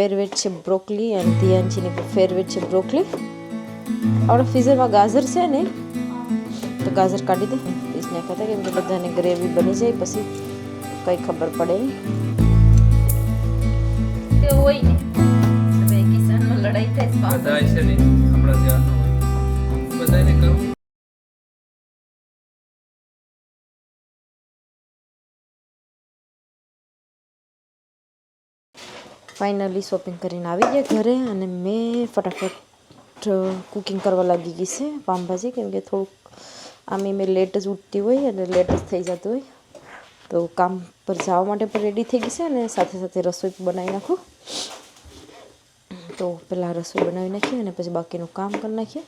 ફેરવેટ છે બ્રોકલી અને ધ્યાનજીની ફેરવેટ છે બ્રોકલી આપણા ફ્રીઝરમાં ગાજર છે ને તો ગાજર કાઢી દે. પીસ નાખ્યા હતા કેમ કે બધાને ગ્રેવી બની જાય પછી કંઈ ખબર પડે નહીં. હોય ને. કિસાનમાં લડાઈ થાય બધા છે ને આપણા જેવા હોય. બધાને કરવું ફાઇનલી શોપિંગ કરીને આવી ગયા ઘરે અને મેં ફટાફટ કુકિંગ કરવા લાગી ગઈ છે પામભાજી, કેમ કે થોડુંક આમે મેં લેટ જ ઉઠતી હોય અને લેટ જ થઈ જતું હોય. તો કામ પર જવા માટે પણ રેડી થઈ ગઈ છે અને સાથે સાથે રસોઈ બનાવી નાખું. તો પહેલાં રસોઈ બનાવી નાખીએ અને પછી બાકીનું કામ કરી નાખીએ.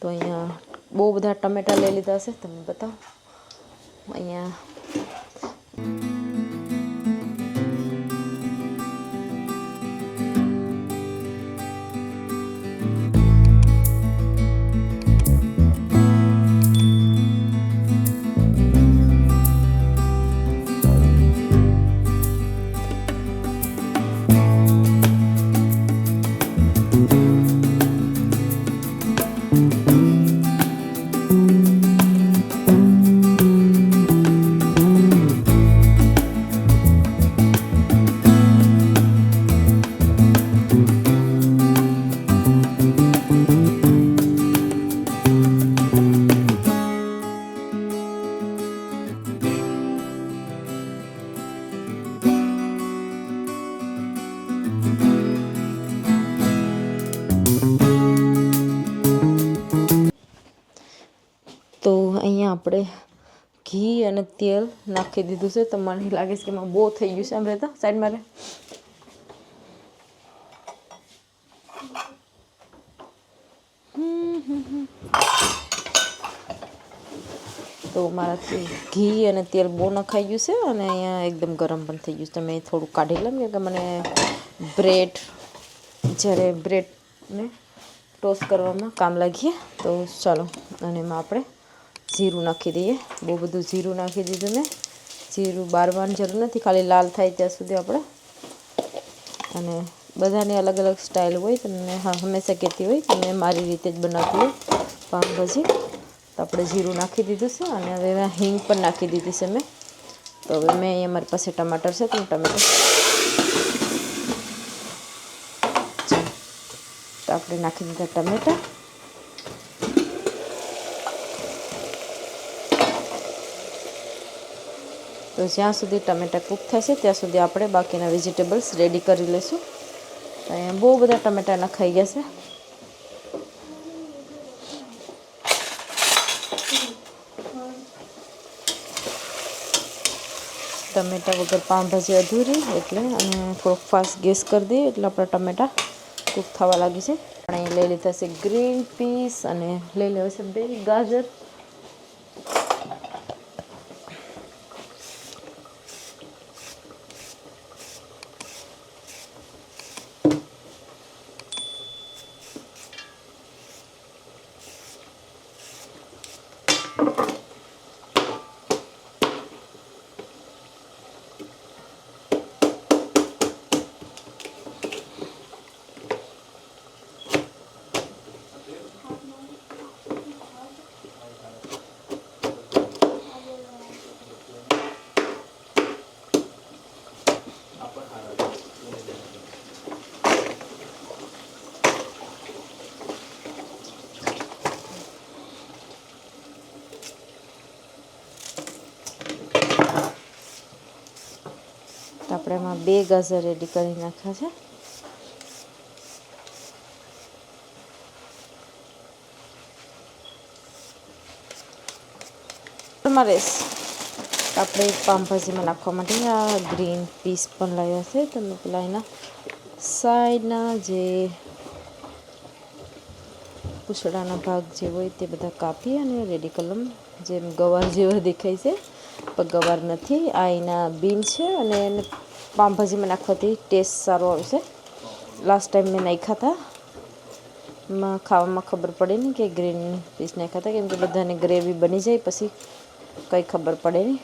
તો અહીંયા બહુ બધા ટમેટા લઈ લીધા હશે, તમે બતાવો. અહીંયા આપણે ઘી અને તેલ નાખી દીધું છે. તો મને લાગે છે કે એમાં બહુ થઈ ગયું છે. એમ રહેતા સાઈડમાં રહે તો મારાથી ઘી અને તેલ બહુ નખાઈ ગયું છે અને અહીંયા એકદમ ગરમ પણ થઈ ગયું છે. તમે થોડું કાઢી લઉં કે મને બ્રેડ, જ્યારે બ્રેડને ટોસ્ટ કરવામાં કામ લાગીએ તો ચાલો, અને એમાં આપણે જીરું નાખી દઈએ. બહુ બધું જીરું નાખી દીધું મેં. જીરું બારવાની જરૂર નથી, ખાલી લાલ થાય ત્યાં સુધી આપણે. અને બધાની અલગ અલગ સ્ટાઇલ હોય તમને હા, હંમેશા કહેતી હોય તો મેં મારી રીતે જ બનાવતી હોય પાઉંભાજી તો આપણે જીરું નાખી દીધું છે અને હવે હિંગ પણ નાખી દીધી છે મેં. તો હવે મેં અહીંયા મારી પાસે ટમાટર છે, તો હું ટમેટર તો આપણે નાખી દીધા ટમેટા. તો જ્યાં સુધી ટમેટા કૂક થશે, ત્યાં સુધી આપણે બાકીના વેજીટેબલ્સ રેડી કરી લઈશું. અહીંયા બહુ બધા ટમેટા નખાઈ ગયા છે. ટમેટા વગર પાઉંભાજી અધૂરી, એટલે અને થોડોક ફાસ્ટ ગેસ કરી દઈએ, એટલે આપણા ટમેટા કૂક થવા લાગી છે. આપણે અહીં લઈ લીધા છે ગ્રીન પીસ અને લઈ લેવા છે બે ગાજર. એમાં બે ગાજર રેડી કરી નાખ્યા છે. તમારે આપણે પાઉંભાજીમાં નાખવા માટે આ ગ્રીન પીસ પણ લાવ્યા છે. તમે પેલા એના સાઈડના જે પૂછડાના ભાગ જે હોય તે બધા કાપી અને રેડી કલમ જેમ ગવાર જેવા દેખાય છે, પણ ગવાર નથી. આ એના બીન છે અને એને પાઉંભાજીમાં નાખવાથી ટેસ્ટ સારો આવશે લાસ્ટ ટાઈમ મેં નાખ્યા હતા ખાવામાં ખબર પડે નહીં કે ગ્રીન પીસ નાખ્યા હતા કેમ કે બધાને ગ્રેવી બની જાય પછી કંઈ ખબર પડે નહીં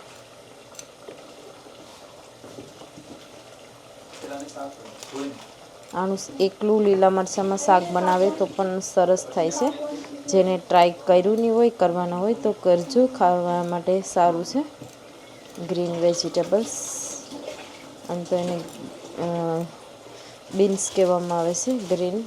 આનું એકલું લીલા મરચાંમાં શાક બનાવે તો પણ સરસ થાય છે જેને ટ્રાય કર્યું નહીં હોય કરવાના હોય તો કરજો ખાવા માટે સારું છે ગ્રીન વેજીટેબલ્સ આમ તો એને બીન્સ કહેવામાં આવે છે ગ્રીન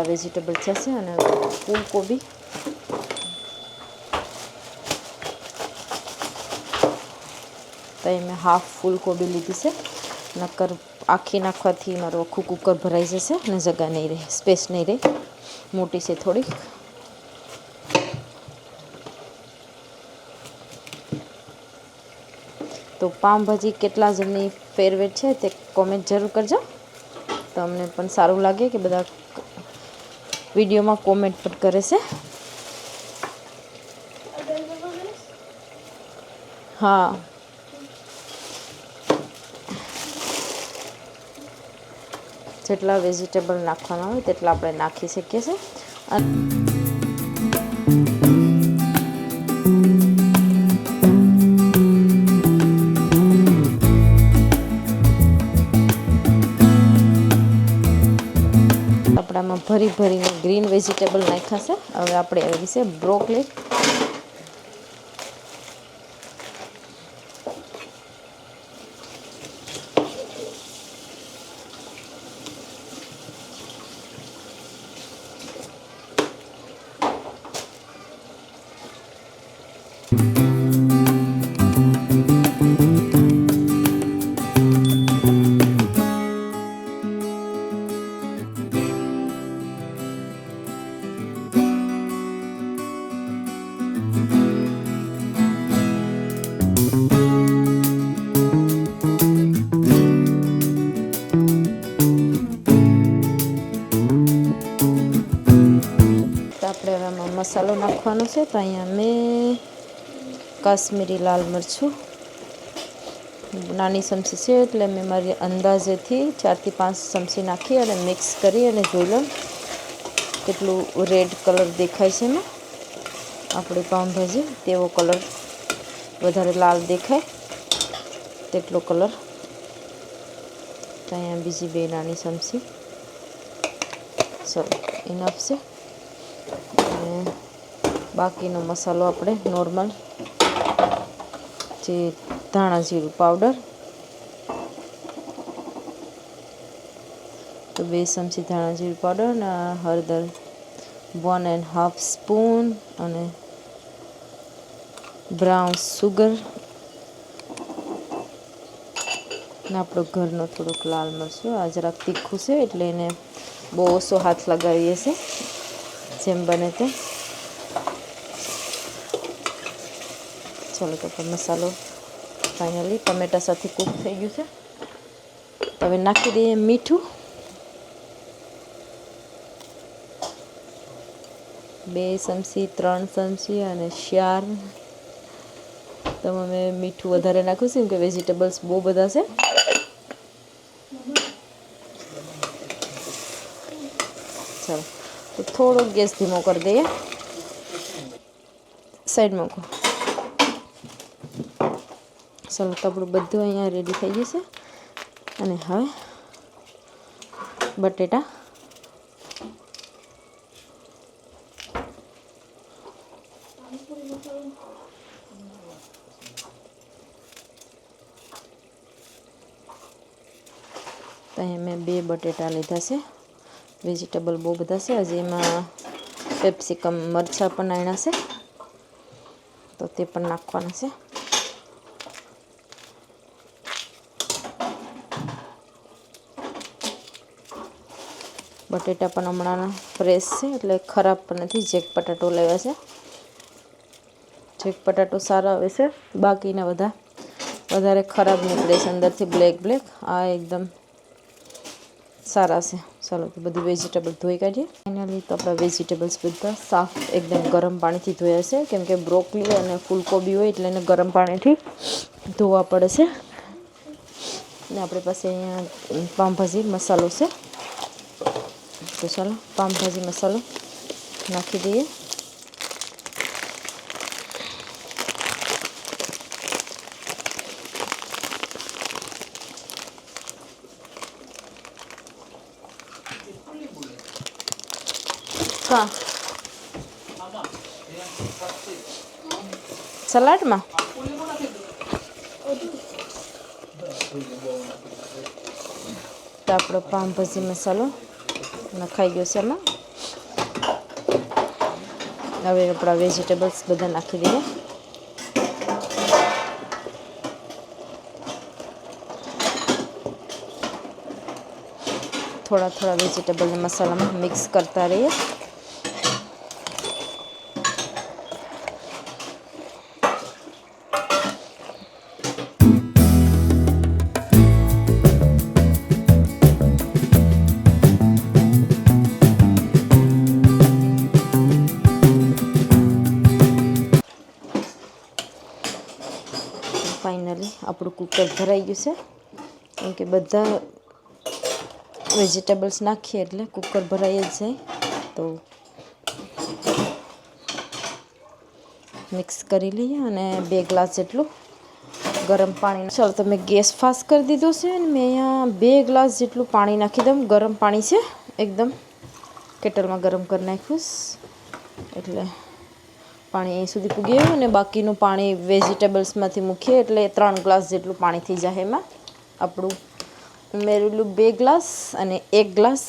આપણા વેજીટેબલ થશે અને ફૂલકોબી તો મેં હાફ ફૂલકોબી લીધી છે નક્કર આખી નાખવાથી મારું આખું કુકર ભરાઈ જશે અને જગા નહીં રહે સ્પેસ નહીં રહે મોટી છે થોડીક તો પાઉંભાજી કેટલા જણની ફેરવેટ છે તે કોમેન્ટ જરૂર કરજો. તો અમને પણ સારું લાગે કે બધા વિડીયોમાં કોમેન્ટ પણ કરે છે. હા. જેટલા વેજીટેબલ નાખવાના હોય તેટલા આપણે નાખી શકીએ છીએ. આપણામાં ભરી ભરીને ગ્રીન વેજીટેબલ નાખ્યા છે. હવે આપણે આવી છે બ્રોકલી છે તો અહીંયા મેં કાશ્મીરી લાલ મરચું. નાની ચમચી છે એટલે મેં મારી અંદાજેથી ચારથી પાંચ ચમચી નાખી અને મિક્સ કરી અને જોઈ લઉં કેટલું રેડ કલર દેખાય છે એમાં. આપણી પાઉંભાજી તેવો કલર વધારે લાલ દેખાય તેટલો કલર. તો અહીંયા બીજી બે નાની ચમચી. ચલો ઇનફ છે. બાકીનો મસાલો આપણે નોર્મલ જે ધાણા જીરું પાવડર તો બે ચમચી ધાણા જીરું પાવડર અને હળદર વન એન્ડ હાફ સ્પૂન અને બ્રાઉન સુગર ને આપણો ઘરનો થોડોક લાલ મરચું, આ જરાક તીખું છે એટલે એને બહુ ઓછો હાથ લગાવીએ છીએ. જેમ બને તેમ. ચાલો તો આપણે મસાલો ફાઇનલી ટમેટા સાથે કૂક થઈ ગયું છે. તો હવે નાખી દઈએ મીઠું. બે ચમચી, ત્રણ ચમચી અને ચાર તો મેં મીઠું વધારે નાખ્યું છે, કેમ કે વેજીટેબલ્સ બહુ બધા છે. ચાલો, તો થોડોક ગેસ ધીમો કરી દઈએ. સાઈડ મૂકો. ચાલો તો બધું અહીંયા રેડી થઈ ગયું છે. અને હવે બટેટા. તો અહીંયા મેં બે બટેટા લીધા છે. વેજીટેબલ બહુ બધા છે. હજી એમાં પેપ્સિકમ મરચાં પણ આણ્યા છે. તો તે પણ નાખવાના છે. બટેટા પણ હમણાં ફ્રેશ છે, એટલે ખરાબ પણ નથી. જેક પટાટો લેવા છે. જેક પટાટો સારા આવે છે. બાકીના બધા વધારે ખરાબ નીકળે છે અંદરથી બ્લેક બ્લેક. આ એકદમ સારા છે. ચાલો તો બધું વેજીટેબલ ધોઈ કાઢીએ. ફાઇનલી તો આપણા વેજીટેબલ્સ બધા સાફ એકદમ ગરમ પાણીથી ધોયા છે. કેમ કે બ્રોકલી અને ફૂલકોબી હોય એટલે એને ગરમ પાણીથી ધોવા પડે છે. ને આપણી પાસે અહીંયા પાઉંભાજી, મસાલો છે. તો ચાલો પાઉંભાજી મસાલો નાખી દઈએ હા સલાડમાં તો આપણો પાઉંભાજી મસાલો નખાઈ ગયો છે એમાં હવે આપણા વેજીટેબલ્સ બધા નાખી દઈએ. થોડા થોડા વેજીટેબલને મસાલામાં મિક્સ કરતા રહીએ. કુકર ભરાઈ ગયું છે. કેમ કે બધા વેજીટેબલ્સ નાખીએ એટલે કુકર ભરાઈ જ જાય. તો મિક્સ કરી લઈએ અને બે ગ્લાસ જેટલું ગરમ પાણી ચાલો, તમે ગેસ ફાસ્ટ કરી દીધો છે અને મેં અહીંયા બે ગ્લાસ જેટલું પાણી નાખી દઉં. ગરમ પાણી છે, એકદમ. કેટલમાં ગરમ કરી નાખ્યું એટલે પાણી અહીં સુધી પૂગી ગયું અને બાકીનું પાણી વેજીટેબલ્સમાંથી મૂકીએ એટલે ત્રણ ગ્લાસ જેટલું પાણી થઈ જાય એમાં. આપણું ઉમેરેલું બે ગ્લાસ અને એક ગ્લાસ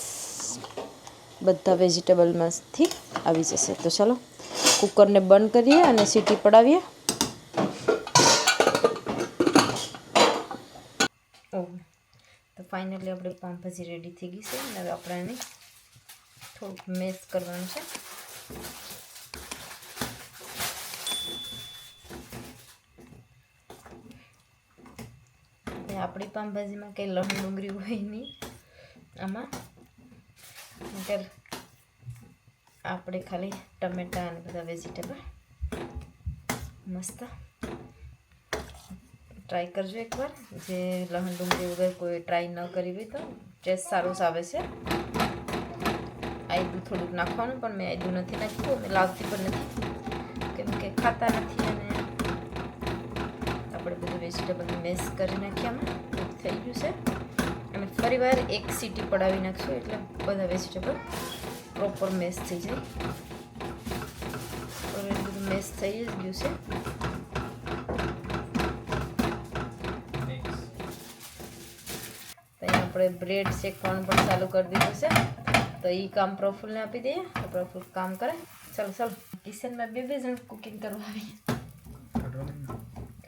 બધા વેજીટેબલમાંથી આવી જશે. તો ચાલો, કુકરને બંધ કરીએ અને સીટી પડાવીએ. તો ફાઇનલી આપણે પાઉંભાજી રેડી થઈ ગઈ છે. હવે આપણે એને થોડુંક મેસ કરવાનું છે. ને આપણી પાઉંભાજીમાં કંઈ લહણ ડુંગળી હોય નહીં. આમાં નકર આપણે ખાલી ટમેટા અને બધા વેજીટેબલ મસ્ત. ટ્રાય કરજો એકવાર. જે લહણ ડુંગળી વગર કોઈ ટ્રાય ન કરી હોય તો ટેસ્ટ સારો જ આવે છે. આદું થોડુંક નાખવાનું, પણ મેં આયદું નથી નાખ્યું મેં લાવતી પણ નથી. કેમ કે ખાતા નથી અને વેજીટેબલ મિક્સ કરી નાખીએ અમે. થઈ ગયું છે. અને ફરીવાર એક સીટી પડાવી નાખશું એટલે બધા વેજીટેબલ પ્રોપર મેસ થઈ જાય. બધું મેસ થઈ જ ગયું છે. આપણે બ્રેડ શેકવાનું પણ ચાલુ કરી દીધું છે. તો એ કામ પ્રફુલને આપી દઈએ. પ્રફુલ કામ કરે. ચાલો ચાલો. કિચનમાં બે બે જણ કુકિંગ કરવા આવીએ.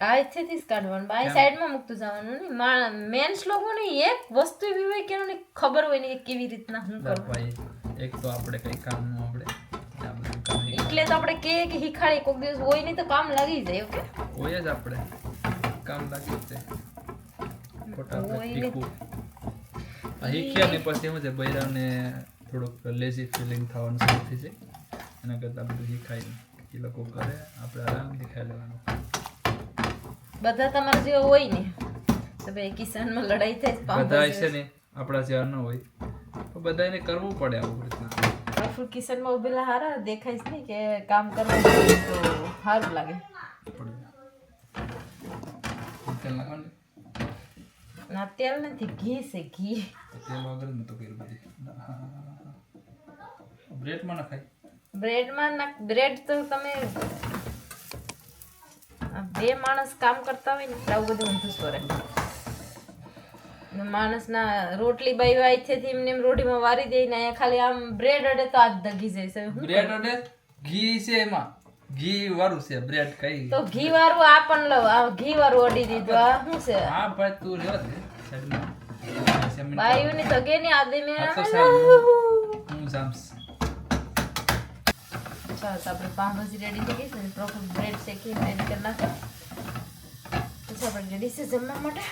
આ અહીંથી જ કાઢવાનું. આ સાઈડમાં મૂકતું જવાનું ને મા મેન્સ લોકોને એક વસ્તુ એવી હોય કે એમને ખબર હોય ને કે કેવી રીતના શું કરવું એક તો આપણે કઈ કામ આપણે. એટલે તો આપણે કહીએ કે હિખાડી કોઈક દિવસ હોય નહીં તો કામ લાગી જાય ઓકે? હોય જ આપણે. કામ લાગી જાય. ખોટા આપણે ને. પછી શું છે બૈરાને થોડુંક લેઝી ફિલિંગ થવાનું શરૂ થઈ જાય. એના કરતાં બધું શીખાય એ લોકો કરે આપણે આરામથી ખાઈ લેવાનું. બધા તમારા જેવા હોય ને તો ભાઈ કિસાનમાં લડાઈ થાય જ પામ બધા છે ને આપણા જેવા ન હોય. તો બધાને કરવું પડે આવું રીતના. પ્રફુલ કિચનમાં ઉભેલા હારા દેખાય છે ને કે કામ કરવા જાય તો સારું લાગે. પડે તેલ નાખવાનું? ના તેલ નથી ઘી છે ઘી. તેલ વગર મેં તો કર્યું બધી. બ્રેડમાં નખાય? બ્રેડમાં ના બ્રેડ તો તમે આ બે માણસ કામ કરતા હોય ને આવું બધું ઊંધું સોરે માણસના રોટલી બાઈ વાય છે એમને એમ રોટીમાં વારી દે ને અહીંયા ખાલી આમ બ્રેડ અડે તો હાથ દગી જાય છે. બ્રેડ અડે? ઘી છે એમાં. ઘી વાળું છે બ્રેડ કઈ. તો ઘી વાળું આ પણ લવ આ ઘી વાળું અડી દીધું આ શું છે? હા ભાઈ તું રહેવા દે બાયુની તગે ની આદે મેં હું જામ્સ ચાલો તો આપણે પાઉંભાજી રેડી થઈ ગઈ છે પ્રોપર બ્રેડ શેકી રેડી કરી નાખો. પછી આપણે રેડી છે જમવા માટે